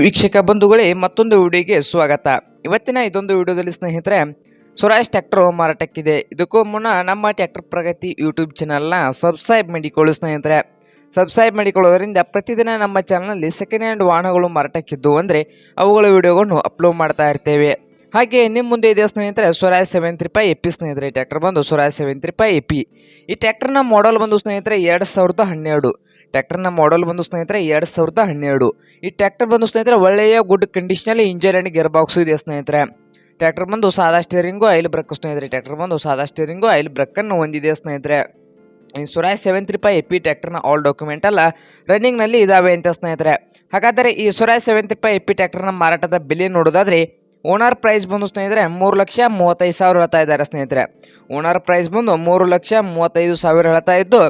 ವೀಕ್ಷಕ ಬಂಧುಗಳೇ, ಮತ್ತೊಂದು ವಿಡಿಯೋಗೆ ಸ್ವಾಗತ. ಇವತ್ತಿನ ಇದೊಂದು ವಿಡಿಯೋದಲ್ಲಿ ಸ್ನೇಹಿತರೆ ಸ್ವರಾಜ್ ಟ್ರ್ಯಾಕ್ಟರ್ ಮಾರಾಟಕ್ಕಿದೆ. ಇದಕ್ಕೂ ಮುನ್ನ ನಮ್ಮ ಟ್ರ್ಯಾಕ್ಟರ್ ಪ್ರಗತಿ ಯೂಟ್ಯೂಬ್ ಚಾನಲ್ನ ಸಬ್ಸ್ಕ್ರೈಬ್ ಮಾಡಿಕೊಳ್ಳಿ ಸ್ನೇಹಿತರೆ. ಸಬ್ಸ್ಕ್ರೈಬ್ ಮಾಡಿಕೊಳ್ಳೋದರಿಂದ ಪ್ರತಿದಿನ ನಮ್ಮ ಚಾನಲ್ನಲ್ಲಿ ಸೆಕೆಂಡ್ ಹ್ಯಾಂಡ್ ವಾಹನಗಳು ಮಾರಾಟಕ್ಕಿದ್ದು ಅಂದರೆ ಅವುಗಳ ವಿಡಿಯೋಗಳನ್ನು ಅಪ್ಲೋಡ್ ಮಾಡ್ತಾ ಇರ್ತೇವೆ. ಹಾಗೆ ನಿಮ್ಮ ಮುಂದೆ ಇದೆ ಸ್ನೇಹಿತರೆ Swaraj seven three five AP ಸ್ನೇಹಿತರೆ ಟ್ಯಾಕ್ಟರ್ ಬಂದು Swaraj seven three five AP ಈ ಟ್ಯಾಕ್ಟರ್ನ ಮಾಡಲ್ ಬಂದು ಸ್ನೇಹಿತರೆ ಎರಡು ಸಾವಿರದ ಹನ್ನೆರಡು. ಟ್ಯಾಕ್ಟರ್ನ ಮಾಡಲ್ ಬಂದು ಸ್ನೇಹಿತರೆ ಎರಡು ಸಾವಿರದ ಹನ್ನೆರಡು. ಈ ಟ್ಯಾಕ್ಟರ್ ಬಂದು ಸ್ನೇಹಿತರೆ ಒಳ್ಳೆಯ ಗುಡ್ ಕಂಡೀಷನಲ್ಲಿ ಇಂಜನ್ ಆ್ಯಂಡ್ ಗೇರ್ ಬಾಕ್ಸು ಇದೆ ಸ್ನೇಹಿತರೆ. ಟ್ಯಾಕ್ಟರ್ ಬಂದು ಸಾದಾ ಸ್ಟೇರಿಂಗು ಆಯಿಲ್ ಬ್ರಕ್ ಸ್ನೇಹಿತರೆ. ಟ್ಯಾಕ್ಟರ್ ಬಂದು ಸಾದಾ ಸ್ಟೇರಿಂಗು ಆಯಿಲ್ ಬ್ರಕ್ಕನ್ನು ಹೊಂದಿದೆ ಸ್ನೇಹಿತರೆ. ಈ Swaraj seven three five AP ಟ್ಯಾಕ್ಟರ್ನ all document ಅಲ್ಲ ರನ್ನಿಂಗ್ನಲ್ಲಿ ಇದಾವೆ ಅಂತ ಸ್ನೇಹಿತರೆ. ಹಾಗಾದರೆ ಈ Swaraj seven three five AP ಟ್ಯಾಕ್ಟರ್ನ ಮಾರಾಟದ ಬೆಲೆ ನೋಡೋದಾದ್ರೆ ಓನರ್ ಪ್ರೈಸ್ ಬಂದು ಸ್ನೇಹಿತರೆ, ಮೂರು ಲಕ್ಷ ಮೂವತ್ತೈದು ಸಾವಿರ ಹೇಳ್ತಾ ಇದ್ದಾರೆ ಸ್ನೇಹಿತರೆ. ಓನರ್ ಪ್ರೈಸ್ ಬಂದು ಮೂರು ಲಕ್ಷ ಮೂವತ್ತೈದು ಸಾವಿರ ಹೇಳ್ತಾ ಇದ್ದು,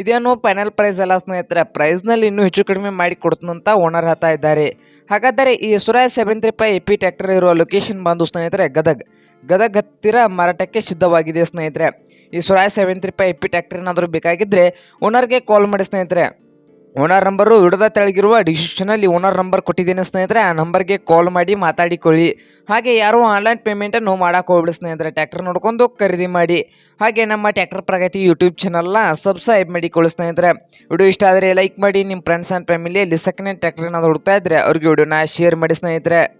ಇದೇನು ಫೈನಲ್ ಪ್ರೈಸ್ ಅಲ್ಲ ಸ್ನೇಹಿತರೆ ಪ್ರೈಸ್ನಲ್ಲಿ ಇನ್ನೂ ಹೆಚ್ಚು ಕಡಿಮೆ ಮಾಡಿ ಕೊಡ್ತಂತ ಓನರ್ ಹೇಳ್ತಾ ಇದ್ದಾರೆ. ಹಾಗಾದರೆ ಈ Swaraj seven three five AP tractor ಇರುವ ಲೊಕೇಶನ್ ಬಂದು ಸ್ನೇಹಿತರೆ, ಗದಗ್. ಗದಗ್ ಹತ್ತಿರ ಮಾರಾಟಕ್ಕೆ ಸಿದ್ಧವಾಗಿದೆ ಸ್ನೇಹಿತರೆ. ಈ Swaraj seven three five AP tractor ಏನಾದರೂ ಬೇಕಾಗಿದ್ದರೆ ಓನರ್ಗೆ ಕಾಲ್ ಮಾಡಿ ಸ್ನೇಹಿತರೆ. ಓನರ್ ನಂಬರು ಹಿಡಿದ ತೆಳಗಿರುವ ಡಿಸ್ಕ್ರಿಪ್ಷನಲ್ಲಿ ಓನರ್ ನಂಬರ್ ಕೊಟ್ಟಿದ್ದೀನಿ ಸ್ನೇಹಿತರೆ. ಆ ನಂಬರ್ಗೆ ಕಾಲ್ ಮಾಡಿ ಮಾತಾಡಿಕೊಳ್ಳಿ. ಹಾಗೆ ಯಾರೂ ಆನ್ಲೈನ್ ಪೇಮೆಂಟನ್ನು ಮಾಡೋಕೆ ಹೋಗ್ಬಿಡಿ ಸ್ನೇಹಿತರೆ. ಟ್ಯಾಕ್ಟರ್ ನೋಡ್ಕೊಂಡು ಖರೀದಿ ಮಾಡಿ. ಹಾಗೆ ನಮ್ಮ ಟ್ಯಾಕ್ಟರ್ ಪ್ರಗತಿ ಯೂಟ್ಯೂಬ್ ಚಾನಲ್ನ ಸಬ್ಸ್ಕ್ರೈಬ್ ಮಾಡಿಕೊಳ್ಳಿ ಸ್ನೇಹಿತರೆ. ವಿಡಿಯೋ ಇಷ್ಟ ಆದರೆ ಲೈಕ್ ಮಾಡಿ. ನಿಮ್ಮ ಫ್ರೆಂಡ್ಸ್ ಆ್ಯಂಡ್ ಫ್ಯಾಮಿಲಿಯಲ್ಲಿ ಸೆಕೆಂಡ್ ಹ್ಯಾಂಡ್ ಟ್ರ್ಯಾಕ್ಟರ್ ಹುಡುಕ್ತಾ ಇದ್ದರೆ ಅವ್ರಿಗೆ ವಿಡಿಯೋನ ಶೇರ್ ಮಾಡಿ ಸ್ನೇಹಿತರೆ.